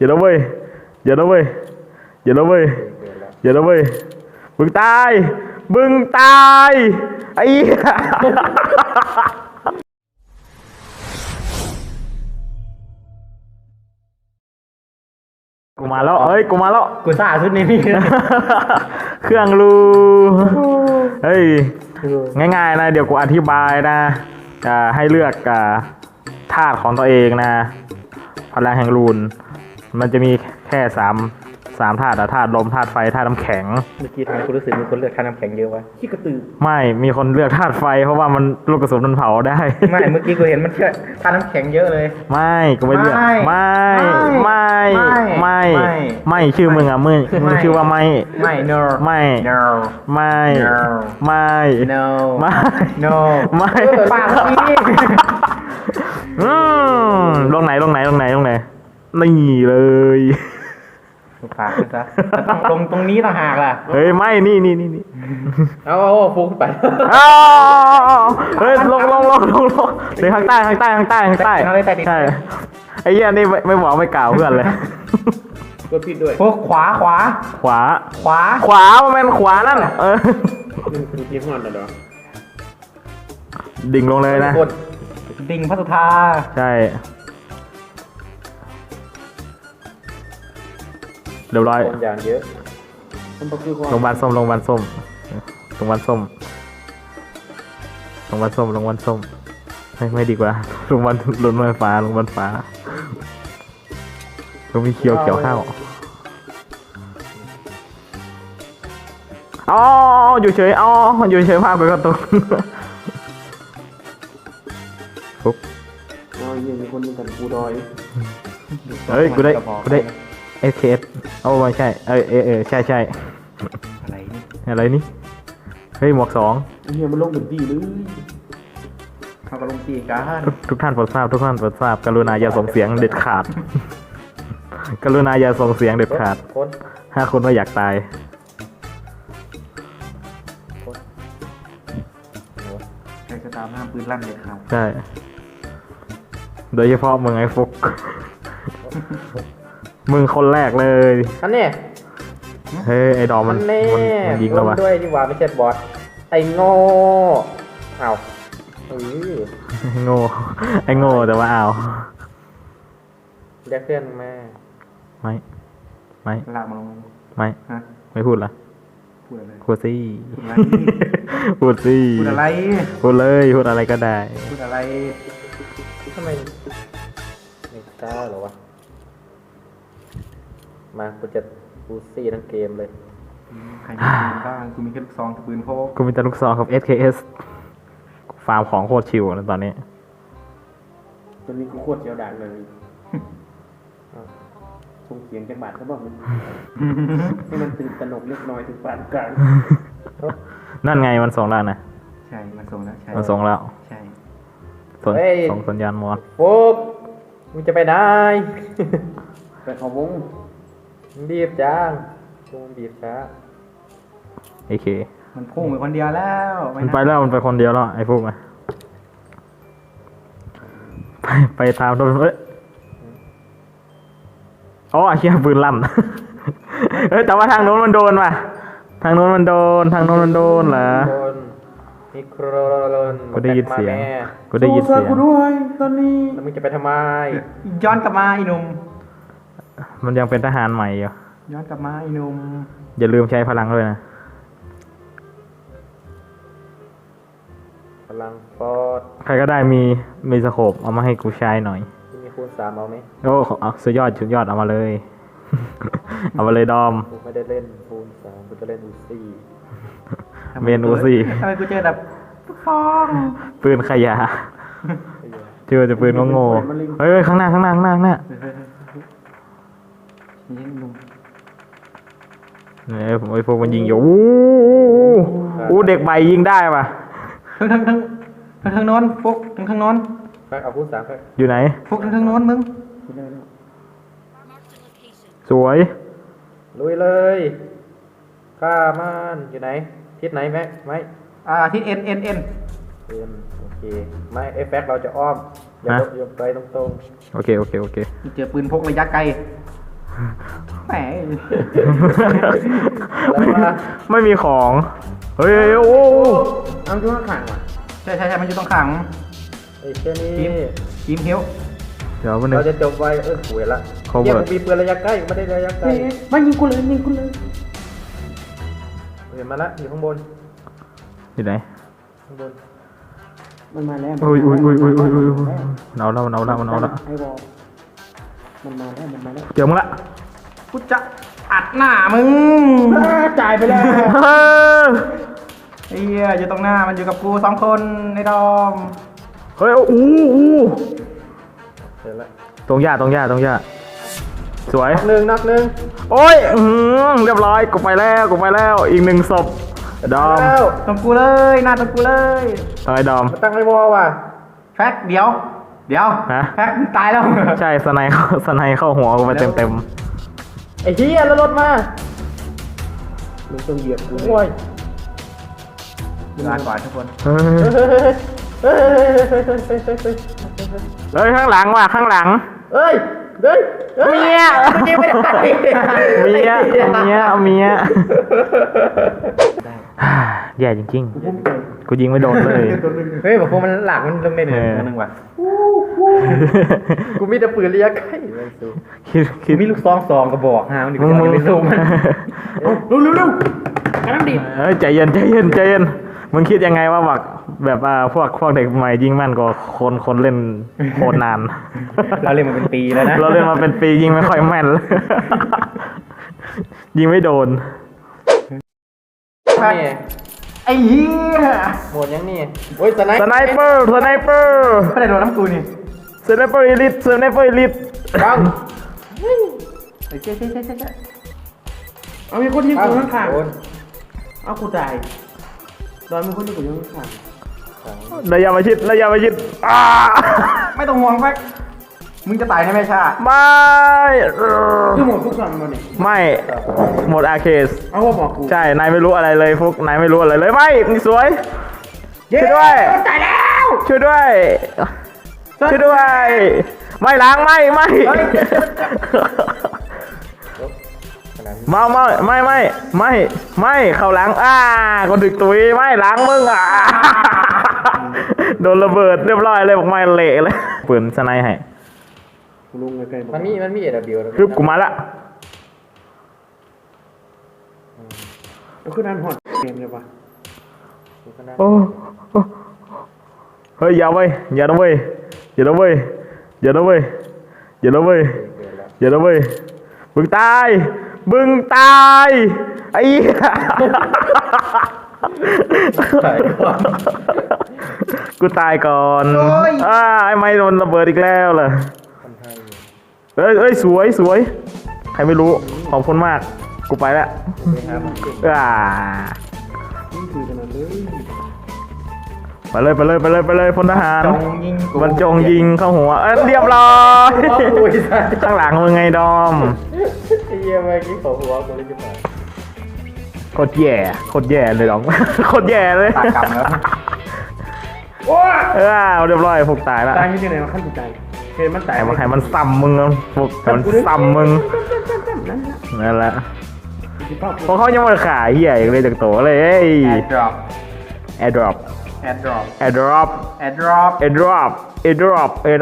อย่านะเว้ยอย่านะเว้ยอย่านะเว้ยอย่านะเว้ยมึงตายมึงตายไอ้เหี้ยกูมาแล้วเอ้ยกูมาแล้ว กูซ่าชุดนี้พี่ เครื่องรูเฮ้ย ง่ายๆนะ เดี๋ยวกูอธิบายนะอ่าให้เลือกอ่าธาตุของตัวเองนะ พลังแห่งรูน มันจะมีแค่สามสามธาตุอะธาตุลมธาตุไฟธาตุน้ำแข็ง เมื่อกี้ทำไมคุณรู้สึกมีคนเลือกธาตุน้ำแข็งเยอะวะขี้กระตือ ไม่มีคนเลือกธาตุไฟ เพราะว่ามันลูกกระสุนมันเผาได้ ไม่ เมื่อกี้กูเห็นมันเชื่อธาตุน้ำแข็งเยอะเลย ไม่กูไม่เลือกไม่ไม่ ไม่ ไม่ ไม่ชื่อมึงอะมึงมึงชื่อว่าไม่ ไม่ no ไม่ no ไม่ ไม่ no ไม่ no ไม่ปากพี่อืม นี่เลยปากซะแต่ต้องลงตรงนี้ต่างหากล่ะเฮ้ยไม่นี่นี่นี่นี่เอาเอาฟุ้งไปอ้าวเฮ้ยลงลงลงลงลงเดี๋ยวข้างใต้ข้างใต้ข้างใต้ข้างใต้ข้างใต้ใต้ดินใช่ไอ้เหี้ยนี่ไม่ไม่บอกไม่กล่าวเพื่อนเลยกดผิดด้วยพวกขวาขวา ขวา ขวา ขวามันเป็นขวานั่นเออมันคือที่ห้อนเหรอดิ่งลงเลยนะกดดิ่งพระสุธา ใช่ เรียบร้อยคนอย่างเยอะมันก็คือความโรงพยาบาลส้มโรงพยาบาลส้มโรงพยาบาลส้มโรงพยาบาลส้มโรงพยาบาลส้มไม่ไม่ดีกว่าโรงพยาบาลโรงพยาบาลฟ้าโรงพยาบาลฟ้าโรงพยาบาลเขียวเขียวข้าวอ๋ออยู่เฉยอ๋ออยู่เฉยภาพไปกระตุกฟุ๊บเอาอย่างมีคนมีกันปูดอย เฮ้ย กูได้ กูได้ เอสเคสโอ้ไม่ใช่ เออเออเออใช่ใช่อะไรนี่อะไรนี่ เฮ้ยหมวกสองไอ้เฮียมันลงเป็นดีเลยเขาก็ลงตีกันทุกทุกท่านโปรดทราบทุกท่านโปรดทราบ กรุณาอย่าส่งเสียงเด็ดขาด กรุณาอย่าส่งเสียงเด็ดขาดคนถ้าคุณไม่อยากตายใครจะตามห้ามปืนลั่นเด็ดขาดใช่ โดยเฉพาะมึงไอ้ฟุก มึงคนแรกเลย อันนี้เฮ้ยไอ้ดอมมันอันนี้มันมันยิงแล้ววะด้วยดีกว่าไม่ใช่บอสไอ้โง่อ้าวเออไอ้โง่ไอ้โง่แต่ว่าเอาวเรียกเพื่อนมาไม่ไม่ลากมาลงไม่ฮะไม่พูดละพูดอะไรพูดสิอะไรพูดสิพูดอะไรพูดเลยพูดอะไรก็ได้ พูดอะไรทำไมไม่กล้าเหรอวะ มากูจะกูซี่ทั้งเกมเลย ใครมีปืนบ้างกูมีแค่ลูกซองกับปืนพกกูมีแต่ลูกซองกับ SKS ฟาร์มของโคตรชิวนะตอนนี้ ตอนนี้กูโคตรเจียวด่างเลยส่งเสียงจังบาดเขาบอกมันให้มันตื่นตระหนกเล็กน้อยถึงปานกลางนั่นไงมันส่งแล้วนะ ใช่ มันส่งแล้ว ใช่ มันส่งแล้ว ใช่ ส่งเฮ้ย ส่งสัญญาณมอสโฟุกมึงจะไปไหน ไปเขาวงมึง บีบจังมึงบีบช้าโอเค มันพุ่งไปคนเดียวแล้วมันไปแล้วมันไปคนเดียวแล้วไอ้พวกอะไปไปตามโดนเอ้ยอ๋อไอ้เหี้ยปืนลั่นเฮ้ยแต่ว่าทางโน้นมันโดนว่ะทางโน้นมันโดน ทางโน้นมันโดนเหรอโดนมิโครโลนกูได้ยินเสียงมาแม่กูได้ยินเสียงกูด้วยตอนนี้แล้วมึงจะไปทำไมย้อนกลับมาไอ้หนุ่ม มันยังเป็นทหารใหม่อยู่ ย้อนกลับมาไอ้หนุ่มอย่าลืมใช้พลังด้วยนะ พลังฟอร์ดใครก็ได้มีมีสโคปเอามาให้กูใช้หน่อยมีคูณสามเอาไหมโอ้เอาสุดยอดสุดยอดเอามาเลย เอามาเลยดอม กูไม่ได้เล่นคูณสามกูจะเล่นอูซี่เมนอูซี่ทำไมกูเจอแบบลูกซองปืนขยะเจอแต่ปืนโง่ๆเฮ้ยเฮ้ยข้างหน้าข้างหน้าข้างหน้าข้างหน้านี่หนุ่ม เนี่ยผมไอ้พวกมันยิงอยู่อู้อู้เด็กใบยิงได้ป่ะทั้งทั้งทั้งทั้งทั้งโน้นฟุกทั้งทั้งโน้นแพ็กเอาคูณสามแพ็กอยู่ไหนฟุกทั้งทั้งโน้นมึงสวยลุยเลยข้ามันอยู่ไหนทิศไหนแม็กไหมอ่าที่เอ็นเอ็นเอ็นเอ็นโอเคไม่เอฟแฟกเราจะอ้อมอย่าลบอย่าไปตรงโอเคโอเคโอเคเจอปืนพกระยะไกล แหมแล้วมาไม่มีของ เฮ้ยเฮ้ยโอ้โหเอาช่วงข้างว่ะใช่ใช่ใช่มันอยู่ตรงขังไอ้เช่นนี้ทีมเฮลเดี๋ยวมันหนึ่งเราจะจบไวเออหวยละ Cover เยี่ยมมีปืนระยะใกล้ไม่ได้ระยะไกลเฮ้ยมายิงกูเลยยิงกูเลยเห็นมาละอยู่ข้างบนอยู่ไหนข้างบนมันมาแล้วอุ้ยอุ้ยอุ้ยอุ้ยอุ้ยอุ้ยอุ้ยหนาวแล้วหนาวแล้วหนาวแล้วไอ้บอล มันมาแล้วมันมาแล้วเจอมึงละกูจะอัดหน้ามึงจ่ายไปแล้วเฮ้ยไอ้เหี้ยอยู่ตรงหน้ามันอยู่กับกูสองคนในดอมเฮ้ยอู้อู้เห็นละตรงหญ้าตรงหญ้าตรงหญ้าสวยนักหนึ่งนักหนึ่งโอ้ยอื้อหือเรียบร้อยกูไปแล้วกูไปแล้วอีกหนึ่งศพดอมแล้วตรงกูเลยหน้าตรงกูเลยตายดอม มาตั้งไอ้วอลว่ะ แฟกเดี๋ยว เดี๋ยวฮะแฟกมึงตายแล้วใช่สไนเข้าสไนเข้าหัวกูไปเต็มเต็มไอ้เฮียแล้วรถมามึงต้องเหยียบกูโอ้ยลาก่อนทุกคนๆเฮ้ยเฮ้ยเฮ้ยเฮ้ยเฮ้ยเฮ้ยเฮ้ยเฮ้ยเฮ้ยข้างหลังว่ะข้างหลัง เฮ้ยเฮ้ยเฮ้ยเมียยิงไม่ได้เมียเมียเมียแย่จริงๆ กูยิงไม่โดนเลย เฮ้ยบอกพวกมันหลังมันลงในเหนืเออออันหนึ่งว่ะ กูมีแต่ปืนระยะใกล้คิดคิดมีลูกซองสองกระบอกฮะมันมึงมึงไม่สู้มันเร็วเร็วเร็วกำลังดีเฮ้ยใจเย็นใจเย็นใจเย็นมึงคิดยังไงว่าแบบแบบอ่าพวกพวกเด็กใหม่ยิงแม่นกว่าคนคนเล่นโคตรนาน เราเล่นมาเป็นปีแล้วนะเราเล่นมาเป็นปียิงไม่ค่อยแม่นเลยยิงไม่โดนนี่ไอ้เหี้ยหมดยังนี่โอ้ยสไนสไนเปอร์สไนเปอร์ไม่ได้โดนน้ำกูนี่ สไนเปอร์อีลิทสไนเปอร์อีลิทปังเฮ้ยเจ๊เจ๊เจ๊เจ๊เจ๊เอามีคนยิงกูข้างข้างโดนเอากูจ่ายตอนมีคนยิงกูข้างข้างระยะประชิดระยะประชิดอ้าไม่ต้องห่วงแฟกมึงจะตายใช่ไหมชาไม่เออคือหมดทุกครั้งมาเนี่ยไม่ หมดอาเคสเอาว่าบอกกูใช่ นายไม่รู้อะไรเลยพวกนายไม่รู้อะไรเลยไม่นี่สวย ช่วยด้วย ตายแล้ว ช่วยด้วย ช่วยด้วย ไม่ล้างไม่ไม่มาไม่ไม่ไม่ไม่ไม่เข้าหลังอ่าคนดึกตุยไม่ล้างมึงอะโดนระเบิดเรียบร้อยเลยบอกไม่เละเลยปืนสไนให้กูลงใกล้ๆบอกมันมีมันมีเอวคือกูมาละเอาขึ้นนั่นหอดเกมเลยปะโอ้โอ้เฮ้ยอย่าเว้ยอย่านะเว้ย อย่านะเว้ยอย่านะเว้ยอย่านะเว้ยอย่านะเว้ยมึงตาย มึงตายไอ้เหี้ยตายก่อน กูตายก่อนอ่าไอ้ไม้โดนระเบิดอีกแล้วเหรอคนไทยอยู่เอ้ยเอ้ยสวยสวยใครไม่รู้ขอบคุณมาก กูไปแล้วนี่ครับอ่า ไปเลยไปเลยไปเลยไปเลยพลทหารจงยิงกูมันจงยิงเข้าหัว เอ้ยเรียบร้อยโอ้ยสัสข้างหลังมึงไงดอมไอ้เหี้ยเมื่อกี้ขอหัวกูเลยจะมาโคตรแย่โคตรแย่เลยดอมโคตรแย่เลยตากรรมแล้วโอ้ยเออเรียบร้อยพวกตายละตายยังไงวะขั้นสุดใจเห็นมันตายแต่มาใครมันซ้ำมึงอะพวกแต่มันซ้ำมึงนั่นแหละนั่นแหละที่พ่อเพราะเขายังมาขายเหี้ยอีกเลยจากตัวเลยเอ้ยแอดดรอปแอร์ดรอปแอดดรอปแอร์ดรอป แอดดรอปแอร์ดรอปแอร์ดรอปแอร์ดรอปแอร์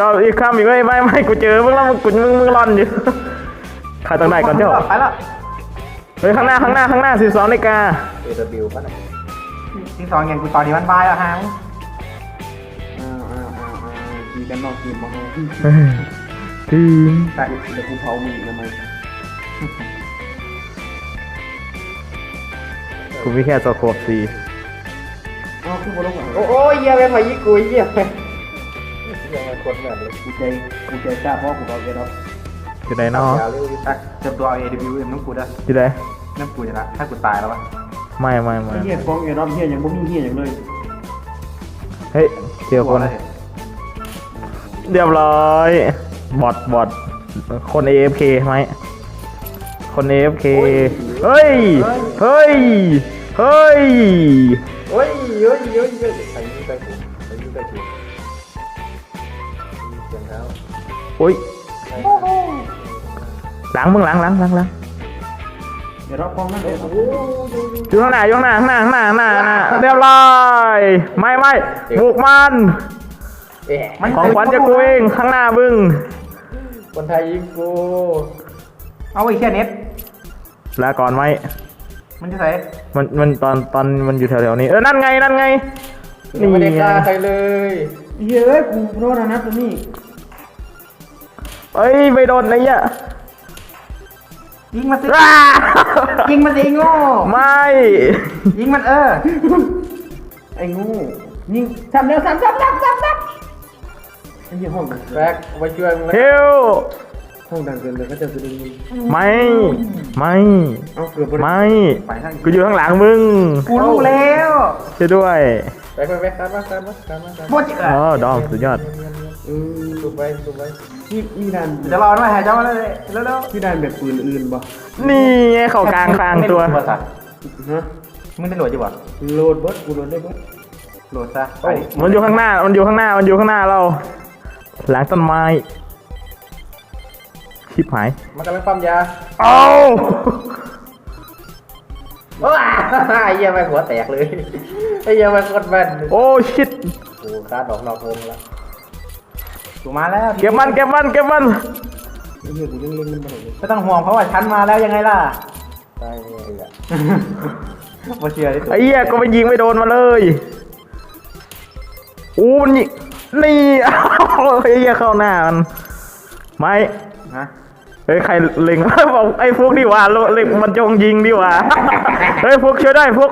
ดรอปอีกคำอีกไม่ไม่ไม่กูเจอมึงแล้วมึงกูมึงมึงร่อนอยู่ใครต้องได้ก่อนเจ้าไปแล้วเฮ้ยข้างหน้าข้างหน้าข้างหน้าสิบสองนาฬิกาเอวป่ะนะที่สองอย่างกูตอนนี้มันบายแล้วฮะอ้าวอ้าวอ้าวอ้าวมีกันนอกทีมมาให้เฮ้ยทีมแต่เดี๋ยวกูเผามึงทำไมกูมีแค่สโคปสี่ อ้าวคือบอลลูนอะโอ้โอ้ยเหี้ยไปพายิกูเหี้ยไปเหี้ยมันคนแบบเลยกูใจกูใจกล้าเพราะกูเผาแกแล้วอยู่ไหนเนาะยาวเร็วอยู่อะเจ็บตัว AWM น้องกูด้วยอยู่ไหนน้องกูจะนะถ้ากูตายแล้ววะไม่ไม่ไม่ไอ้เหี้ยฟ้องไอ้รอบเหี้ยยังบ่มีเหี้ยอย่างเลยเฮ้ยเจอคนเรียบร้อยบอทบอทคน AFK ไหมคน AFK เฮ้ย เฮ้ย เฮ้ยโอ้ย เยอะเยอะเยอะใครยิงไปกูใครยิงไปกูเสียงเท้าโอ้ยหลังมึงหลังหลังหลังหลังเดี๋ยวรอบกล้องนั่นเดี๋ยวอยู่ข้างหน้าอยู่ข้างหน้าข้างหน้าข้างหน้าข้างหน้าข้างหน้าเรียบร้อยไม่ไม่บุกมันเอ๊ะของขวัญจะกูเองข้างหน้ามึงคนไทยยิงกู เอาไอ้แค่เน็ตลาก่อนไห มมันจะใส่มันมันตอนตอนมันอยู่แถวๆนี้เออนั่นไงนั่นไงยังไม่ได้ฆ่าใครเลยเฮ้ยกูรอดแล้วนะตัวนี้เอ้ยไม่โดนไอ้เหี้ยยิงมันสิอ้ายิงมันสิไอ้โง่ไม่ ยิงมันเออไอ้งูยิงทำแล้วทำทำทำทำทำไอ้ยี่ห้องดังแบ็คไปช่วยมึงเฮแล้วล ห้องดังเกินเลยก็จะไปดูยิงไม่ ไม่ เอาเกือบบริไม่ ไปทางกูอยู่ข้างหลังมึงกูรู้แล้วช่วยด้วยแบ็คแบ็คแบ็คตามมาตามมาตามมาตามโคมาตรเจ๋อ๋ออดอมสุดยอด เออสูบไปสูบไปนี่มีดันเดี๋ยวรอด้วยหายใจมาเลยเร็วมีดันแบบปืนอื่นบ่นี่ไงเข้ากลางคางตัวมึงได้โหลดป่ะสัตว์ฮะมึงได้โหลดอยู่ป่ะโหลดเบิร์ดกูโหลดได้เบิร์ดโหลดซะไปดิมันอยู่ข้างหน้า มันอยู่ข้างหน้า มันอยู่ข้างหน้าเรา หลังต้นไม้ ชิบหาย มันกำลังปั๊มยาเอาว้าไอ้เหี้ยแม่งหัวแตกเลย ไอ้เหี้ยแม่งโคตรแม่นโอ้ชิดโอ้คาดดอกนอกวงแล้วกูมาแล้วเก็บมันเก็บมันเก็บมันไอ้เหี้ยกูยังเล่นมันบ่ได้เลยไม่ต้องห่วงเพราะว่าฉันมาแล้วยังไงล่ะ ตายเนี่ยไอ้เหี้ยมาเชียร์ดิไอ้เหี้ยก็ไปยิงไม่โดนมาเลยอู้มันยิงนี่อ้าวไอ้เหี้ยเข้าหน้ามันไม่ ฮะเฮ้ยใครเล็งบอกไอ้พวกดีว่าเล็งมันจงยิงดีว่าเฮ้ยพวกช่วยได้พวก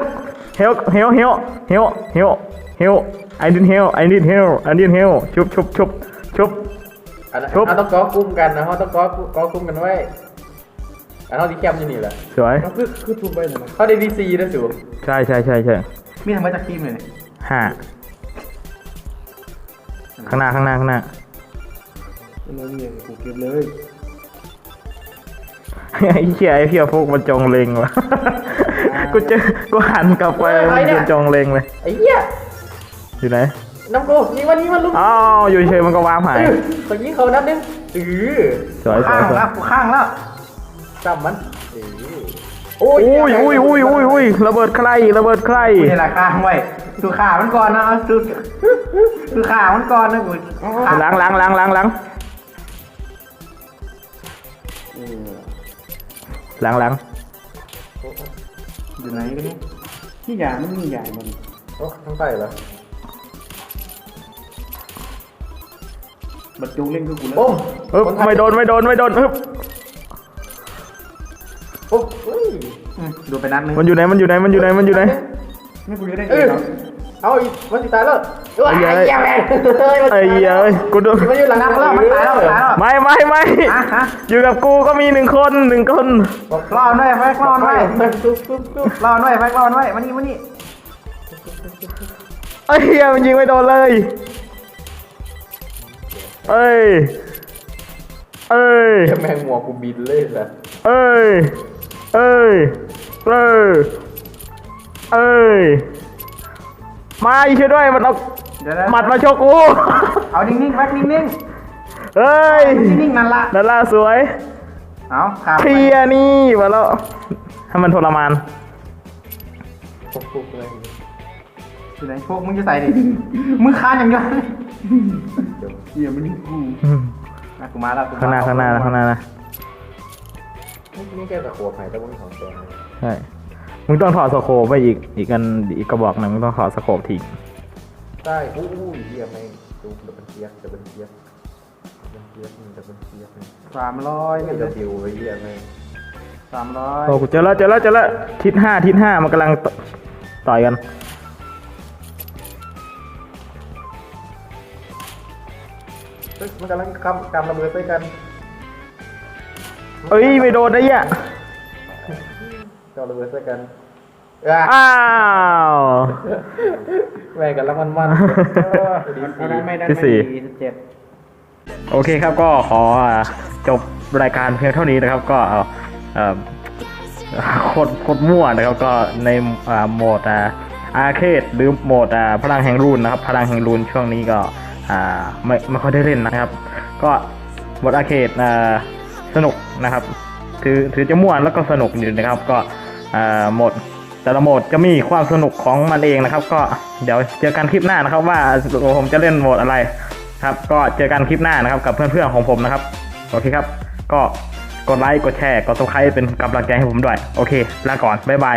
เฮลเฮลเฮลเฮลเฮลเฮล I need help I need help I need help ชุบชุบชุบชุบอันนั้นครับเราต้องก้อกลุ่มกันนะเราต้องก้อก้อกลุ่มกันไว้อันนั้นที่แคมป์อยู่นี่แหละสวยเอาคือคือทูบไปทำไมเขาได้ดีซีนะสูใช่ใช่ใช่ใช่มีทำไมจากทีมเลยเนี่ยห้าข้างหน้าข้างหน้าข้างหน้าอั นนั้นเนี่ยกูเก็บเลยไอ้เหี้ยไอ้เหี้ยพวกมันจงเล็งวะกูเจอกูหันกลับไปมันยืนจงเล็งเลยไอ้เหี้ยอยู่ไหนน้ำกูยิงวันนี้มันลุกอ้าวอยู่เฉยมันก็วางหายขอยิงเขานัดนึงเออสวยสวข้ายงสวยแล้วกูข้างแล้วจับมันเออโอ้อุ้ยอุ้ยอุ้ยอุ้ยอุ้ยระเบิดใครระเบิดใครกูนี่แหละข้างไว้ดูขามันก่อนนะเอาดูดูขามันก่อนนะกูขาล้างล้างล้างล้างล้าง เออล้างล้างอยู่ไหนกันเนี่ยที่ยามันมียามันโอ้ทั้งไปเหรอบัดจุงเล่นคือกูแล้วโอ้เอ๊บไม่โดนไม่โดนไม่โดนเอ๊บโอ้เฮ้ยอืมดูไปนัดนึงมันอยู่ไหนมันอยู่ไหนมันอยู่ไหนมันอยู่ไหนไม่กูจะได้เอเก็อบครับ เอาอีกมันสิตายแล้วไอ้ไอ้เหี้ยเหี้ยแม่งเฮ้ยมันไอ้เหี้ยเอ้ยกูดูมันอยู่หลังนัดแล้วมันตายแล้วมันตายแล้วไม่ไม่ไม่อะฮะอยู่กับกูก็มีหนึ่งคนหนึ่งคนบอกรอหน่อยแฟกรอหน่อยมันซุบซุบซุบรอหน่อยแฟกรอหน่อยมานี่มานี่ไอ้เหี้ยมันยิงไม่โดนเลยเอ้ยเอ้ยเหี้ยแมงหมวกกูบินเลยล่ะเอ้ยเอ้ยเอ้ยเอ้ย มาอีกช่วยด้วยมันเอาเดี๋ยวนะหมัดมาชกกูเอานิ่งๆแฟกนิ่งเฮ้ยๆนิ่งๆนั่นละดาราสวยเอาขาไปเคลียร์นี่มาแล้วให้มันทรมานฟุกฟุกเลยอยู่ไหนพวกมึงจะใส่ดิมึงคานอย่างเดียวเหี้ยมันนี่กูอืมอะกูมาแล้วกูมข้างหน้าข้างหน้านะข้างหน้านะนี่แกตะโขบหายตะบุญของแกใช่ มึงต้องถอดสโคปไปอีกอีกอันอีกกระบอกหนึ่งมึงต้องถอดสโคปทิ้งใช่อู้ยเหี้ยแม่งดูดับเบิลเทียบดับเบิลเทียบดับเบิลเทียบดับเบิลเทียบสามร้อยไม่นี่จะดิวไอ้เหี้ยแม่งสามร้อยโอ้กูเจอแล้วเจอแล้วเจอแล้วทิศห้าทิศห้ามันกำลังตต่อยกันเฮ้ยมันกำลังกำกำระเบิดใส่กัน เอ้ยไม่โดนนะเนี่ย กำระเบิดใส่กันอะอ้าวแม่งกันแล้วมันมันเออดีเอาสีได้ไม่ได้ที่ไม่สี่สี่สิบเจ็ดโอเคครับก็ขออ่าจบรายการเพียงเท่านี้นะครับ ก็เอาเอ่อโคตรโคตรมั่วนะครับ ก็ในอ่าโหมดอ่าอาร์เคดหรือโหมดอ่าพลังแห่งรูนนะครับ พลังแห่งรูนช่วงนี้ก็อ่าไม่ไม่ค่อยได้เล่นนะครับ ก็โหมดอาร์เคดอ่าสนุกนะครับถือถือจะม่วนแล้วก็สนุกอยู่นะครับ ก็เอ่อ โหมดแต่ละโหมดจะมีความสนุกของมันเองนะครับ ก็เดี๋ยวเจอกันคลิปหน้านะครับ ว่าผมจะเล่นโหมดอะไรครับ ก็เจอกันคลิปหน้านะครับ กับเพื่อนๆของผมนะครับโอเคครับ ก็กดไลค์กดแชร์กดซับสไครต์เป็นกำลังใจให้ผมด้วย โอเคลาก่อนบ๊ายบาย